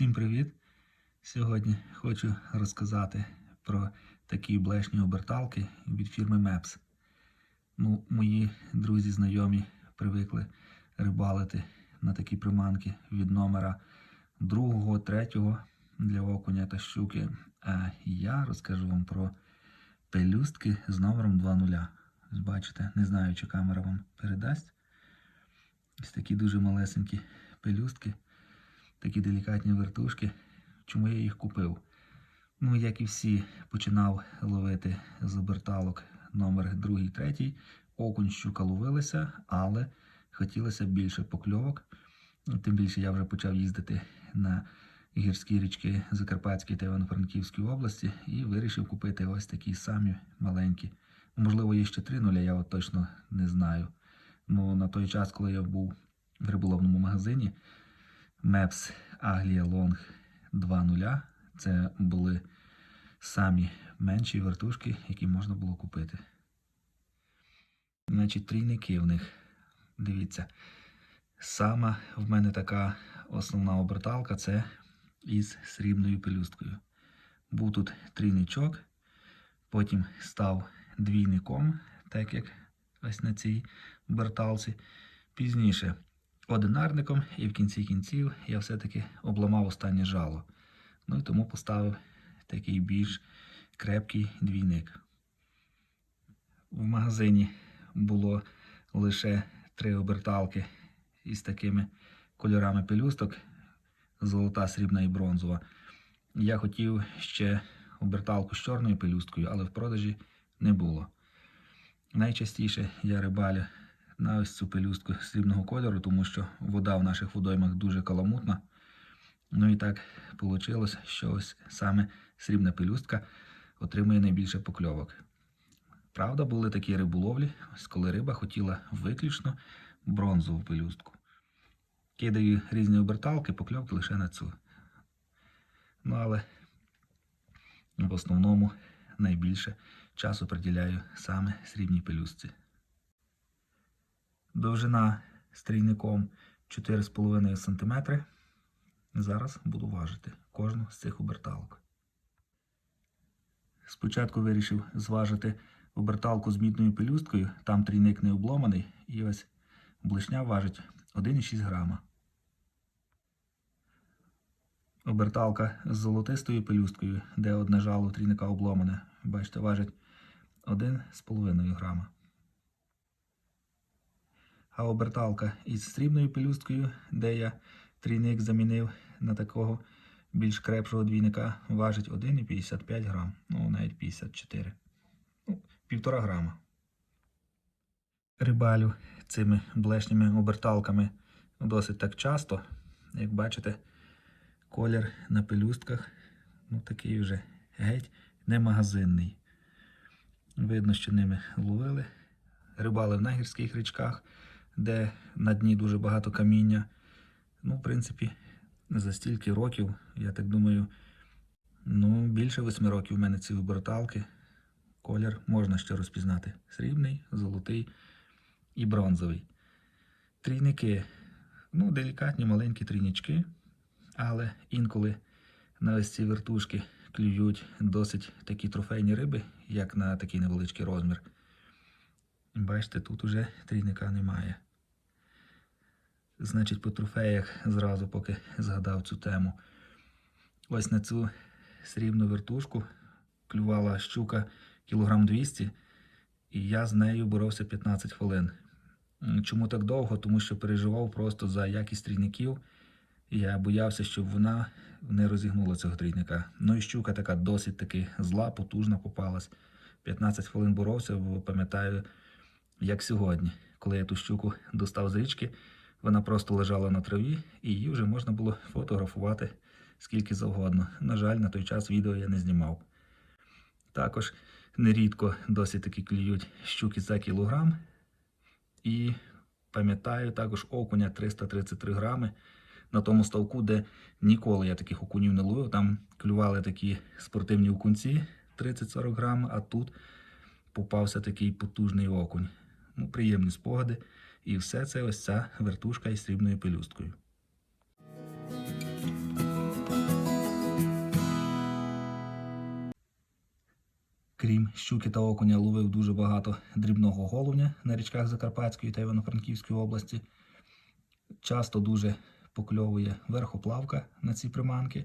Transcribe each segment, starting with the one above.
Всім привіт! Сьогодні хочу розказати про такі блешні оберталки від фірми MEPS. Ну, мої друзі знайомі привикли рибалити на такі приманки від номера другого, третього для окуня та щуки. А я розкажу вам про пелюстки з номером 2.0. Ось бачите, не знаю, чи камера вам передасть. Ось такі дуже малесенькі пелюстки такі делікатні вертушки. Чому я їх купив? Ну, як і всі, починав ловити з оберталок номер 2 3 Окунь щука ловилися, але хотілося більше покльовок. Ну, Тим більше я вже почав їздити на гірські річки Закарпатської та Івано-Франківської області і вирішив купити ось такі самі маленькі. Можливо, є ще три нуля, я от точно не знаю. Ну, на той час, коли я був в риболовному магазині, Maps Aglia Long 2.0. Це були самі менші вертушки, які можна було купити. Значить, трійники в них. Дивіться. Сама в мене така основна оберталка це із срібною пелюсткою. Був тут трійничок, потім став двійником, так як ось на цій оберталці. Пізніше одинарником, і в кінці кінців я все-таки обламав останнє жало. Ну і тому поставив такий більш крепкий двійник. В магазині було лише три оберталки із такими кольорами пелюсток: золота, срібна і бронзова. Я хотів ще оберталку з чорною пелюсткою, але в продажі не було. Найчастіше я рибалю на ось цю пелюстку срібного кольору, тому що вода в наших водоймах дуже каламутна. Ну і так вийшло, що ось саме срібна пелюстка отримує найбільше покльовок. Правда, були такі риболовлі, ось коли риба хотіла виключно бронзову пелюстку. Кидаю різні оберталки, покльовки лише на цю. Ну, але в основному найбільше часу приділяю саме срібній пелюстці. Довжина стрійником 4,5 см. Зараз буду важити кожну з цих оберталок. Спочатку вирішив зважити оберталку з мідною пелюсткою, там трійник не обломаний, і ось блишня важить 1,6 грама. Оберталка з золотистою пелюсткою, де одне жало трійника обломане, бачите, важить 1,5 грама. А оберталка із срібною пелюсткою, де я трійник замінив на такого більш крепшого двійника, важить 1,55 грам, ну навіть 54. Ну, півтора грама. Рибалю цими блешніми оберталками досить так часто. Як бачите, колір на пелюстках ну такий вже геть не магазинний. Видно, що ними ловили. Рибали в нагірських річках де на дні дуже багато каміння. Ну, в принципі, за стільки років, я так думаю, ну, більше восьми років у мене ці оберталки. Колір можна ще розпізнати: срібний, золотий і бронзовий. Трійники, ну, делікатні маленькі трійнички, але інколи на ось ці вертушки клюють досить такі трофейні риби, як на такий невеличкий розмір. Бачите, тут уже трійника немає. Значить, по трофеях зразу, поки згадав цю тему. Ось на цю срібну вертушку клювала щука кілограм 200 і я з нею боровся 15 хвилин. Чому так довго? Тому що переживав просто за якість трійників. Я боявся, щоб вона не розігнула цього трійника. Ну і щука така досить таки зла, потужна попалась. 15 хвилин боровся, бо пам'ятаю, як сьогодні, коли я ту щуку достав з річки. Вона просто лежала на траві, і її вже можна було фотографувати скільки завгодно. На жаль, на той час відео я не знімав. Також нерідко досить таки клюють щуки за кілограм. І пам'ятаю також окуня 333 грами. На тому ставку, де ніколи я таких окунів не ловив. Там клювали такі спортивні окунці 30-40 грам, а тут попався такий потужний окунь. Ну, Приємні спогади. І все це ось ця вертушка із срібною пелюсткою. Крім щуки та окуня ловив дуже багато дрібного головня на річках Закарпатської та Івано-Франківської області. Часто дуже покльовує верхоплавка на ці приманки.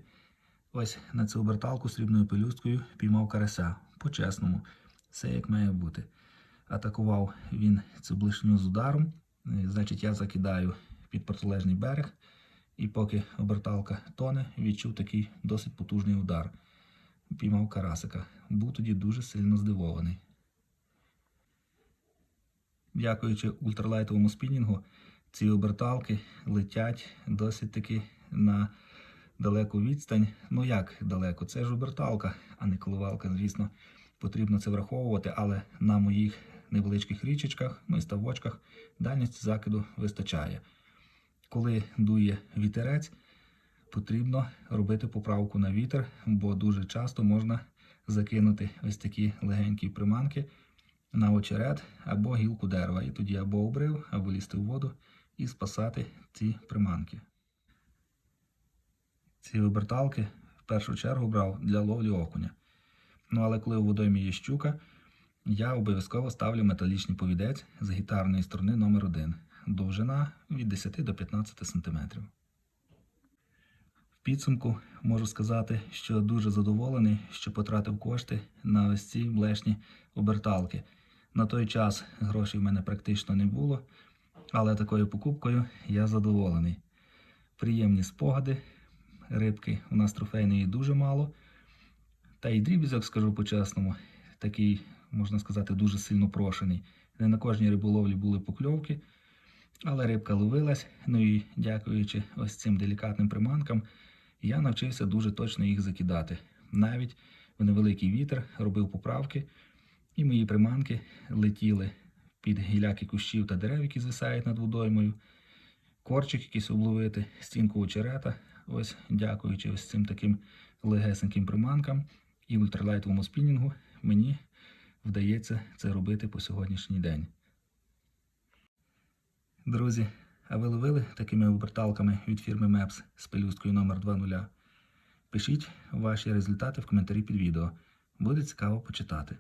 Ось на цю оберталку срібною пелюсткою піймав карася. По-чесному, все як має бути. Атакував він цю блишню з ударом. Е, Значить, я закидаю під протилежний берег. І поки оберталка тоне, відчув такий досить потужний удар. Піймав карасика. Був тоді дуже сильно здивований. Дякуючи ультралайтовому спінінгу, ці оберталки летять досить таки на далеку відстань. Ну як далеко? Це ж оберталка, а не коливалка, звісно. Потрібно це враховувати, але на моїх невеличких річечках, ну ставочках, дальність закиду вистачає. Коли дує вітерець, потрібно робити поправку на вітер, бо дуже часто можна закинути ось такі легенькі приманки на очерет або гілку дерева. І тоді або обрив, або лізти в воду і спасати ці приманки. Ці оберталки в першу чергу брав для ловлі окуня. Ну але коли у водоймі є щука, я обов'язково ставлю металічний повідець з гітарної сторони номер 1 довжина від 10 до 15 см. В підсумку можу сказати, що дуже задоволений, що потратив кошти на ось ці блешні оберталки. На той час грошей в мене практично не було, але такою покупкою я задоволений. Приємні спогади. Рибки у нас трофейної дуже мало. Та й дрібізок, скажу по-чесному, такий, можна сказати, дуже сильно прошений. Не на кожній риболовлі були покльовки, але рибка ловилась. Ну і дякуючи ось цим делікатним приманкам, я навчився дуже точно їх закидати. Навіть в невеликий вітер робив поправки, і мої приманки летіли під гіляки кущів та дерев, які звисають над водоймою. Корчик якийсь обловити, стінку очерета. Ось, дякуючи ось цим таким легесеньким приманкам і ультралайтовому спінінгу, мені вдається це робити по сьогоднішній день. Друзі, а ви ловили такими оберталками від фірми MEPS з пелюсткою номер 20 Пишіть ваші результати в коментарі під відео. Буде цікаво почитати.